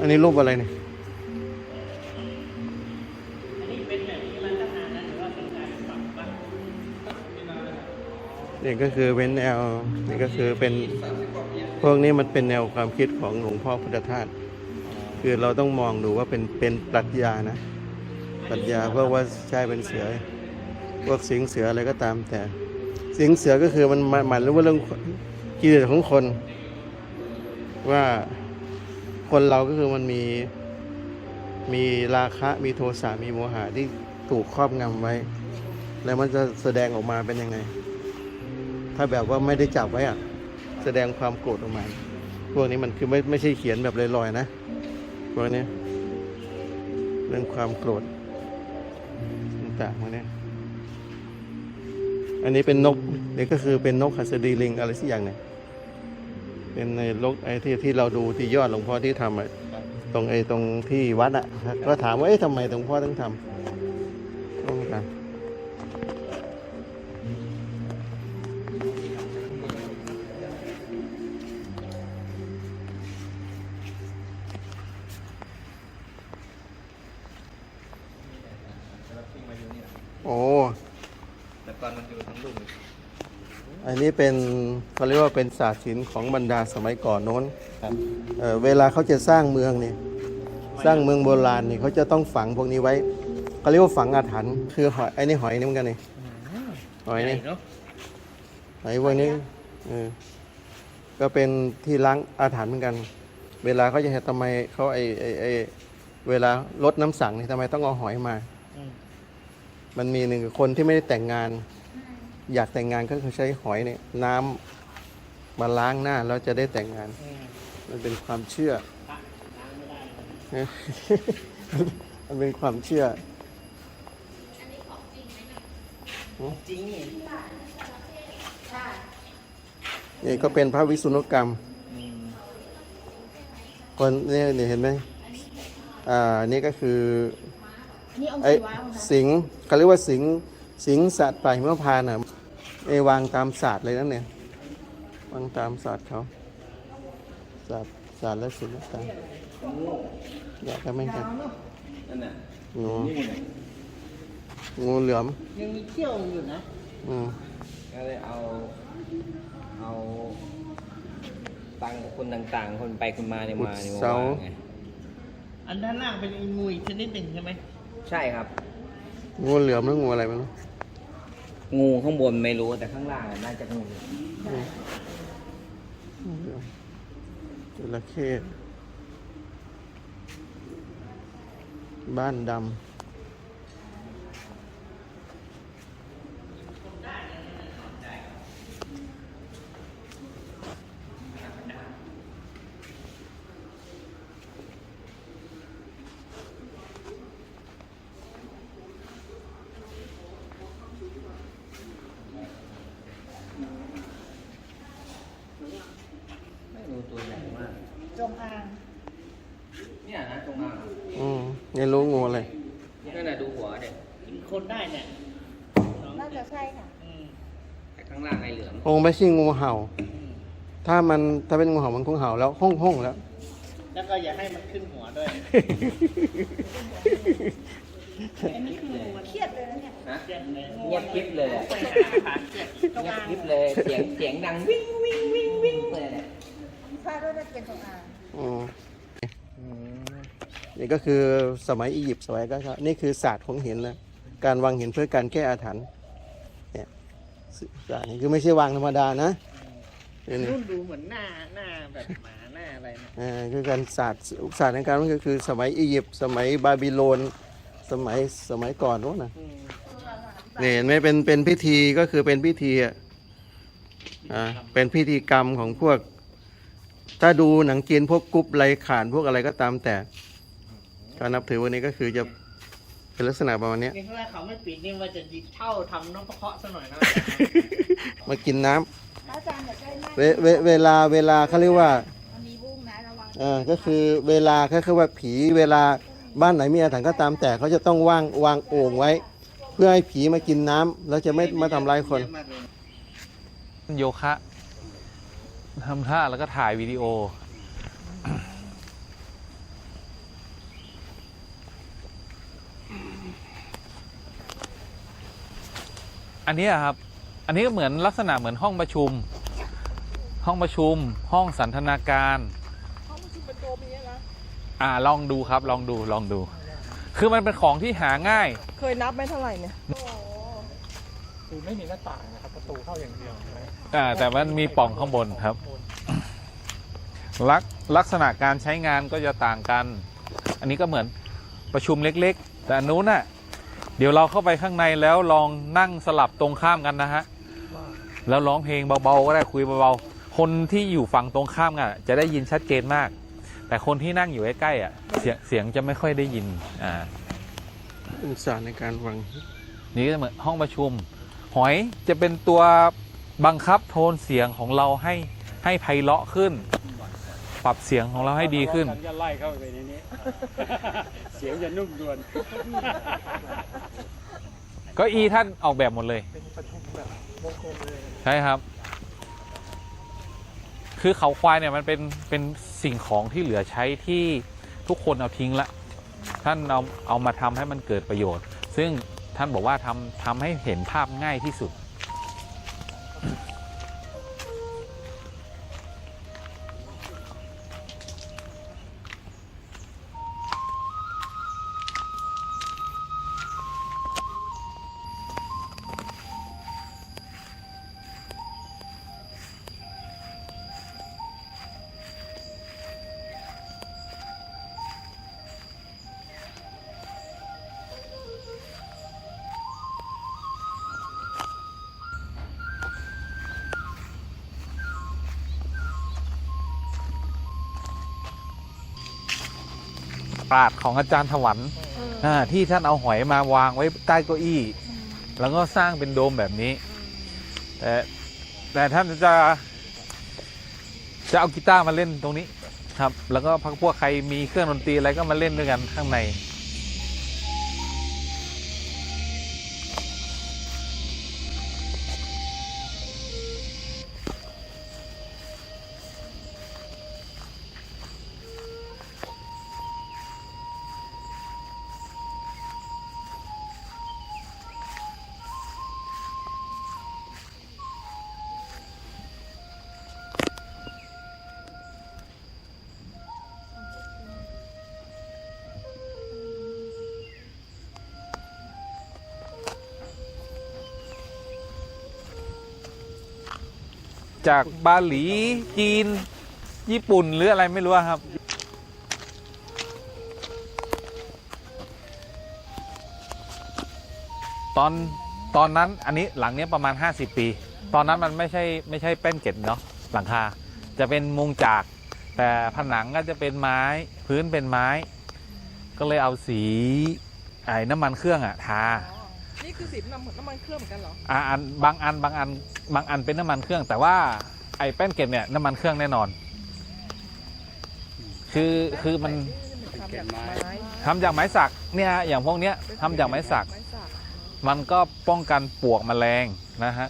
อันนี้รูปอะไรเนี่ยอันนี้เป็นแบบนี้มาตั้งนานแล้วหรือว่าเป็นการปรับบ้างนี่ก็คือเป็นแนวนี่ก็คือเป็นพวกนี้มันเป็นแนวความคิดของหลวงพ่อพุทธทาสคือเราต้องมองดูว่าเป็นเป็นปรัชญานะปรัชญาเพราะว่าใช่เป็นเสือ พวกสิงเสืออะไรก็ตามแต่ สิงเสือก็คือมันมันหมายรู้ว่าเรื่องกิเลสของคนว่า คนเราก็คือมันมีมีราคะมีโทสะมีโมหะที่ถูกครอบงำไว้ แล้วมันจะแสดงออกมาเป็นยังไง ถ้าแบบว่าไม่ได้จับไว้อะแสดงความโกรธออกมา พวกนี้มันคือไม่ไม่ใช่เขียนแบบลอยๆนะ พวกนี้เรื่องความโกรธต่างๆพวกนี้อันนี้เป็นนกนี่ก็คือเป็นนกหัสดีลิงอะไรสักอย่างเนี่ย เป็นในนกไอ้ที่ที่เราดูที่ยอดหลวงพ่อที่ทำอะตรงไอ้ตรงที่วัดอะก็ถามว่าเอ๊ะทำไมหลวงพ่อต้องทำต้องการโอ้แต่ก่อนมันอยู่ทั้งลูก อันนี้เป็นเขาเรียกว่าเป็นศาสตร์ศิลป์ของบรรดาสมัยก่อนโน้นครับ เอ่อเวลาเขาจะสร้างเมืองเนี่ยสร้างเมืองโบราณเนี่ยเขาจะต้องฝังพวกนี้ไว้เขาเรียกว่าฝังอาถรรพ์คือหอยไอ้นี่หอยนี่เหมือนกันนี่หอยนี่เนาะหอยพวกนี้เออก็เป็นที่ล้างอาถรรพ์เหมือนกัน เวลาเขาจะเห็นทำไมเขาไอไอไอเวลาลดน้ำสั่งนี่ทำไมต้องเอาหอยมา อืมมันมีหนึ่งคนที่ไม่ได้แต่งงาน อยากแต่งงานก็คือใช้หอยเนี่ยน้ำมาล้างหน้าแล้วจะได้แต่งงานอืมมันเป็นความเชื่อพระล้างไม่ได้นะมันเป็นความเชื่อจริงนี่นี่ก็เป็นพระวิษณุกรรมอืมคนนี่นี่เห็นไหมอ่า นี่ก็คือนี่องค์ไอ้ศิวะเหรอคะสิงห์เขาเรียกว่าสิงห์ สิงห์สัตว์ป่าหิมพานต์อะไอ้วางตามศาสตร์เลยนั่นเนี่ยวางตามศาสตร์เขาศาสตร์ศาสตร์และศิลปะอยากจะไม่กันนั่นน่ะงูนี่ไงงูเหลือมยังมีเขี้ยวอยู่นะอืมก็เลยเอาเอาตังค์คนต่างๆ คนไปคนมาเนี่ยมาเนี่ยมาวางไงอันด้านล่างเป็นไอ้งูอีกชนิดหนึ่งใช่ไหมใช่ครับ งูเหลือมหรืองูอะไรไม่รู้ งูข้างบนไม่รู้แต่ข้างล่างน่าจะงูเลือมจระเข้บ้านดำ ตัวใหญ่มาก จงอางเนี่ยนะตรงนั้นอืมไม่รู้งูอะไร นั่นน่ะดูหัวเด็กกินคนได้เนี่ยสองน่าจะใช่ค่ะอืมแต่ข้างล่างไอ้เหลือมคงไม่ใช่งูเห่าอืมถ้ามันถ้าเป็นงูเห่ามันคงเห่าแล้วห้องห้องแล้ว แล้วก็อย่าให้มันขึ้นหัวด้วยอันนี้คืองูเครียดเลยนะเนี่ยนะเจ็บเลยเงียบกริบเลยอะไปหาผ่านเจ็บจงเงียบอางกริบเลยเสียงเสียงดังวิ่งวิ่งวิ่งวิ่งเลยเนี่ย คาดว่าน่าจะเป็นจงอางอืมอืมนี่ก็คือสมัยอียิปต์สมัยก็นี่คือศาสตร์ของหินแล้วการวางหินเพื่อการแก้อาถรรพ์เนี่ยศาสตร์นี้คือไม่ใช่วางธรรมดานะนี่นี่รุ่นดูเหมือนหน้าหน้าแบบหมาหน้าอะไรนะอ่าคือการศาสตร์ศาสตร์ในการมันก็คือสมัยอียิปต์สมัยบาบิโลน สมัยสมัยก่อนโน้นนะอืมนี่เห็นไหมเป็นเป็นพิธีก็คือเป็นพิธีอะอ่าเป็นพิธีกรรมของพวก ถ้าดูหนังจีนพวกกรุ๊ปไรขานพวกอะไรก็ตามแต่การนับถือวันนี้ก็คือจะเป็นลักษณะประมาณเนี้ย นี่ถ้าเขาไม่ปิดนี่ว่าจะดิเท่าทำน้องพระเคราะห์ซะหน่อยนะ มากินน้ำอาจารย์อยากได้หน้าเวเวเวลาเวลาเขาเรียกว่า มันมีบุ้งนะระวัง เอ่าก็คือเวลาก็คือว่าผีเวลาบ้านไหนมีอาถรรพ์ก็ตามแต่เขาจะต้องวางวางโอ่งไว้ เพื่อให้ผีมากินน้ำแล้วจะไม่มาทำร้ายคน โยคะ ทำท่าแล้วก็ถ่ายวิดีโอ อันนี้ครับ อันนี้ก็เหมือนลักษณะเหมือนห้องประชุม ห้องประชุม ห้องสันทนาการ ห้องประชุมเป็นโดมอย่างเงี้ยนะอ่าลองดูครับ ลองดู ลองดู คือมันเป็นของที่หาง่าย เคยนับไหมเท่าไหร่เนี่ย คือไม่มีหน้าต่างนะครับประตูเข้าอย่างเดียวใช่ไหมอ่าแต่มันมีปล่องข้างบนครับ ลักลักษณะการใช้งานก็จะต่างกัน อันนี้ก็เหมือนประชุมเล็กๆ แต่อันนู้นน่ะ เดี๋ยวเราเข้าไปข้างในแล้วลองนั่งสลับตรงข้ามกันนะฮะ แล้วร้องเพลงเบาๆก็ได้คุยเบาๆ คนที่อยู่ฝั่งตรงข้ามกันอะจะได้ยินชัดเจนมาก แต่คนที่นั่งอยู่ใกล้ๆอะเสียงเสียงจะไม่ค่อยได้ยิน อ่าองศาในการวางนี่ก็เหมือนห้องประชุม หอยจะเป็นตัวบังคับโทนเสียงของเราให้ให้ไพเราะขึ้น ปรับเสียงของเราให้ดีขึ้น ฉันจะไล่เข้าไปในนี้ เสียงจะนุ่มนวลเก็อีท่านออกแบบหมดเลย ใช่ครับ คือเขาควายเนี่ยมันเป็นเป็นสิ่งของที่เหลือใช้ที่ทุกคนเอาทิ้งละ ท่านเอาเอามาทำให้มันเกิดประโยชน์ ซึ่ง ท่านบอกว่าทำทำให้เห็นภาพง่ายที่สุด ปราดของอาจารย์ถวันอ่าที่ท่านเอาหอยมาวางไว้ใต้เก้าอี้ แล้วก็สร้างเป็นโดมแบบนี้ แต่แต่ท่านจะจะเอากีตาร์มาเล่นตรงนี้ครับ แล้วก็พักพวกใครมีเครื่องดนตรีอะไรก็มาเล่นด้วยกันข้างใน จากบาหลีจีน ญี่ปุ่นหรืออะไรไม่รู้ครับ ตอนตอนนั้นอันนี้หลังเนี้ยประมาณ 50 ปี ตอนนั้นมันไม่ใช่ไม่ใช่แป้นเกล็ดเนาะหลังคาจะเป็นมุงจาก แต่ผนังก็จะเป็นไม้พื้นเป็นไม้ ก็เลยเอาสีไอ้น้ำมันเครื่องอะทา นี่คือสีน้ำน้ำมันเครื่องเหมือนกันเหรออ่าอันบางอันบางอันบางอันเป็นน้ำมันเครื่อง แต่ว่าไอ้แป้นเก็บเนี่ยน้ำมันเครื่องแน่นอน คือคือมันทำจากไม้ ทำจากไม้สักเนี่ยอย่างพวกเนี้ยทำจากไม้สัก ไม้สักมันก็ป้องกันปลวกแมลงนะฮะ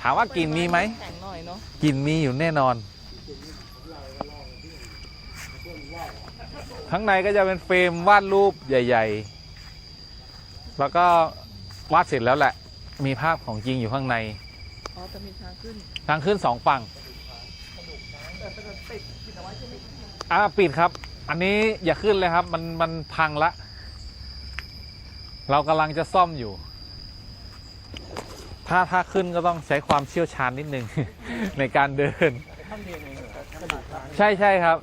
ถามว่ากลิ่นมีไหมแข็งหน่อยเนาะกลิ่นมีอยู่แน่นอน ข้างในก็จะเป็นเฟรมวาดรูปใหญ่ ๆ แล้วก็ วาดเสร็จแล้วแหละ มีภาพของจริงอยู่ข้างในอ๋อจะมีทางขึ้นทางขึ้นสองฝั่งแต่เป็นแบบติดปิดเอาไว้ใช่ไหมอ่าปิดครับ อันนี้อย่าขึ้นเลยครับ มันมันพังละ เรากำลังจะซ่อมอยู่ ถ้าถ้าขึ้นก็ต้องใช้ความเชี่ยวชาญนิดนึง ในการเดิน ท่านเรียนเองเหรอครับกระดูกทางใช่ใช่ครับ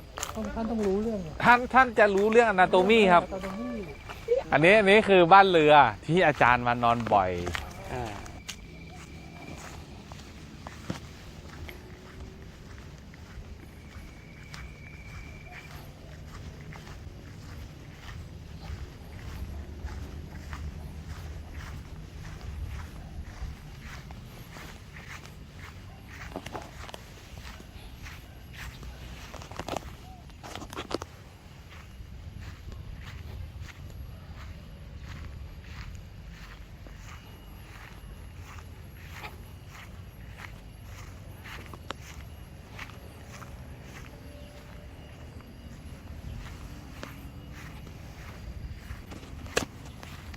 ท่านต้องรู้เรื่องท่านท่านจะรู้เรื่องอนาโตมีครับตอนนี้ อันนี้อันนี้คือบ้านเรือที่อาจารย์มานอนบ่อย